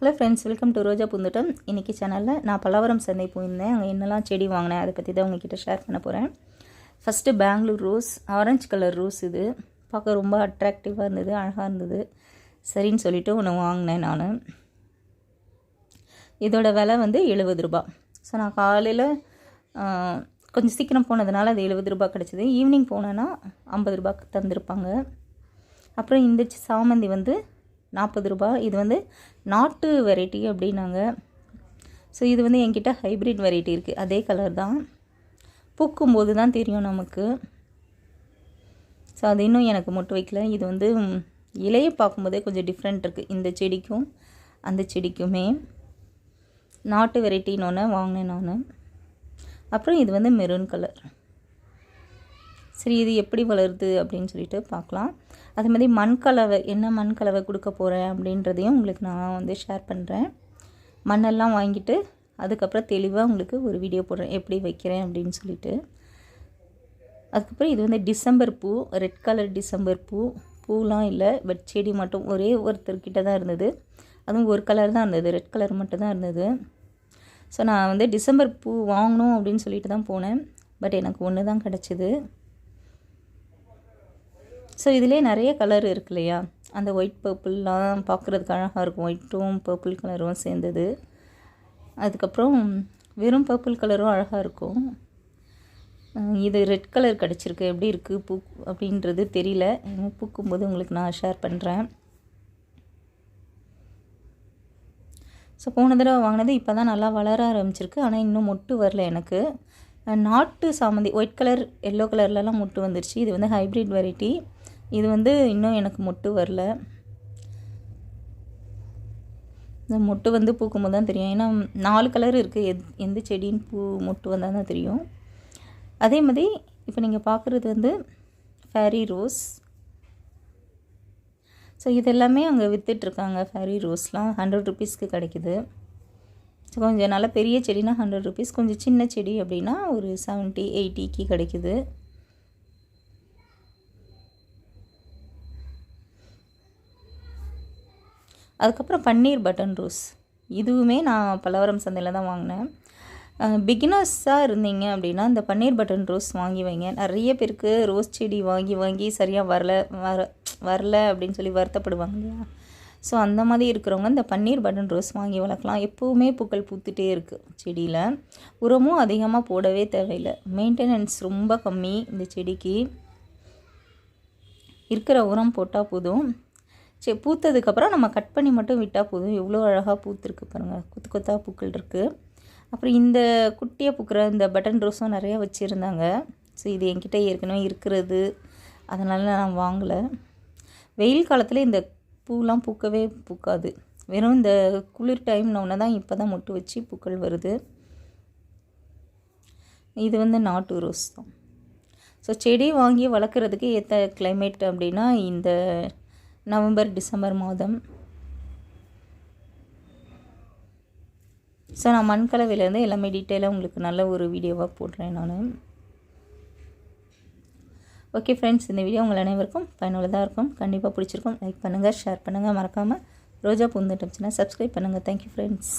Hello friends welcome to Roja Poonthottam இன்றைக்கி சேனலில் நான் பலவரம் சந்தை போயிருந்தேன். அங்கே என்னெல்லாம் செடி வாங்கினேன் அதை பற்றி தான் உங்ககிட்ட ஷேர் பண்ண போகிறேன் first Bangalore rose orange colour rose இது. பார்க்க ரொம்ப அட்ராக்டிவாக இருந்தது அழகாக இருந்தது. சரின்னு சொல்லிவிட்டு ஒன்று வாங்கினேன் நான். இதோட விலை வந்து எழுபது ரூபா. ஸோ நான் காலையில் கொஞ்சம் சீக்கிரம் போனதுனால அது எழுபது ரூபா கிடச்சிது. ஈவினிங் போனேன்னா ஐம்பது ரூபாய்க்கு தந்திருப்பாங்க. அப்புறம் இந்த சாமந்தி வந்து நாற்பது ரூபா. இது வந்து நாட்டு வெரைட்டி அப்படின்னாங்க. ஸோ இது வந்து என்கிட்ட ஹைப்ரிட் வெரைட்டி இருக்குது அதே கலர் தான். பூக்கும்போது தான் தெரியும் நமக்கு. ஸோ அது இன்னும் எனக்கு மொட்டு வைக்கல. இது வந்து இலையை பார்க்கும்போதே கொஞ்சம் டிஃப்ரெண்ட் இருக்குது இந்த செடிக்கும் அந்த செடிக்குமே. நாட்டு வெரைட்டின்னு ஒன்று வாங்கினேன் நான். அப்புறம் இது வந்து மெரூன் கலர் சரி இது எப்படி வளருது அப்படின்னு சொல்லிட்டு பார்க்கலாம். அதே மாதிரி மண் கலவை என்ன மண் கலவை கொடுக்க போகிறேன் அப்படின்றதையும் உங்களுக்கு நான் வந்து ஷேர் பண்ணுறேன் மண்ணெல்லாம் வாங்கிட்டு அதுக்கப்புறம் தெளிவாக உங்களுக்கு ஒரு வீடியோ போடுறேன் எப்படி வைக்கிறேன் அப்படின்னு சொல்லிட்டு. அதுக்கப்புறம் இது வந்து டிசம்பர் பூ ரெட் கலர் டிசம்பர் பூ. பூலாம் இல்லை பட் செடி மட்டும் ஒரே ஒருத்தர்கிட்ட தான் இருந்தது. அதுவும் ஒரு கலர் தான் இருந்தது ரெட் கலர் மட்டும் தான் இருந்தது. ஸோ நான் வந்து டிசம்பர் பூ வாங்கணும் அப்படின்னு சொல்லிட்டு தான் போனேன். பட் எனக்கு ஒன்று தான் கிடச்சிது. ஸோ இதிலே நிறைய கலர் இருக்கு இல்லையா? அந்த ஒயிட் பர்பிள்லாம் பார்க்குறதுக்கு அழகாக இருக்கும். ஒயிட்டும் பர்பிள் கலரும் சேர்ந்தது. அதுக்கப்புறம் வெறும் பர்பிள் கலரும் அழகாக இருக்கும். இது ரெட் கலர் கிடச்சிருக்கு. எப்படி இருக்குது பூ அப்படின்றது தெரியல. பூக்கும்போது உங்களுக்கு நான் ஷேர் பண்ணுறேன் ஸோ போன தடவை வாங்கினது இப்போ தான் நல்லா வளர ஆரம்பிச்சிருக்கு. ஆனால் இன்னும் மொட்டு வரல எனக்கு. நாட்டு சாமந்தி ஒயிட் கலர் எல்லோ கலர்லலாம் மொட்டு வந்துருச்சு. இது வந்து ஹைப்ரிட் வெரைட்டி இது வந்து இன்னும் எனக்கு மொட்டு வரல. இந்த மொட்டு வந்து பூக்கும்போது தான் தெரியும். ஏன்னா நாலு கலர் இருக்குது எத் எந்த செடின்னு பூ மொட்டு வந்தால் தான் தெரியும். அதே மாதிரி இப்போ நீங்கள் பார்க்குறது வந்து ஃபேரி ரோஸ் ஸோ இது எல்லாமே அங்கே விற்றுட்ருக்காங்க ஃபேரி ரோஸ்லாம் ஹண்ட்ரட் ருபீஸ்க்கு கிடைக்குது. ஸோ கொஞ்சம் நல்லா பெரிய செடினா ஹண்ட்ரட் ருபீஸ் கொஞ்சம் சின்ன செடி அப்படின்னா ஒரு செவன்ட்டி எயிட்டிக்கு கிடைக்குது. அதுக்கப்புறம் பன்னீர் பட்டன் ரோஸ். இதுவுமே நான் பலவரம் சந்தையில் தான் வாங்கினேன். பிகினர்ஸாக இருந்தீங்க அப்படின்னா இந்த பன்னீர் பட்டன் ரோஸ் வாங்கி வைங்க. நிறைய பேருக்கு ரோஸ் செடி வாங்கி வாங்கி சரியாக வரல வர வரல அப்படின்னு சொல்லி வருத்தப்படுவாங்க இல்லையா? ஸோ அந்த மாதிரி இருக்கிறவங்க இந்த பன்னீர் பட்டன் ரோஸ் வாங்கி வளர்க்கலாம். எப்போவுமே பூக்கள் பூத்துட்டே இருக்குது செடியில். உரமும் அதிகமாக போடவே தேவையில்லை. மெயின்டெனன்ஸ் ரொம்ப கம்மி இந்த செடிக்கு. இருக்கிற உரம் போட்டால் போதும். சரி பூத்ததுக்கப்புறம் நம்ம கட் பண்ணி மட்டும் விட்டால் போதும். எவ்வளோ அழகாக பூத்துருக்கு பாருங்கள் கொத்து கொத்தாக பூக்கள் இருக்குது அப்புறம் இந்த குட்டியாக பூக்கிற இந்த பட்டன் ரோஸும் நிறையா வச்சுருந்தாங்க. ஸோ இது என்கிட்ட ஏற்கனவே இருக்கிறது. அதனால் நான் வாங்கலை. வெயில் காலத்தில் இந்த பூலாம் பூக்கவே பூக்காது. வெறும் இந்த குளிர் டைம்னோடனே தான் இப்போ தான் மொட்டு வச்சு பூக்கள் வருது. இது வந்து நாட்டு ரோஸ் தான். ஸோ செடி வாங்கி வளர்க்குறதுக்கு ஏற்ற கிளைமேட் அப்படின்னா இந்த நவம்பர் டிசம்பர் மாதம். ஸோ நான் மண்கலவையிலேருந்து எல்லாமே டீட்டெயிலாக உங்களுக்கு நல்ல ஒரு வீடியோவாக போடுறேன் நான். ஓகே ஃப்ரெண்ட்ஸ் இந்த வீடியோ உங்கள் அனைவருக்கும் பயனுள்ளதாக இருக்கும். கண்டிப்பாக பிடிச்சிருக்கும். லைக் பண்ணுங்கள் ஷேர் பண்ணுங்கள் மறக்காமல் ரோஜா பூந்தட்டம் சப்ஸ்கிரைப் பண்ணுங்கள் தேங்க்யூ ஃப்ரெண்ட்ஸ்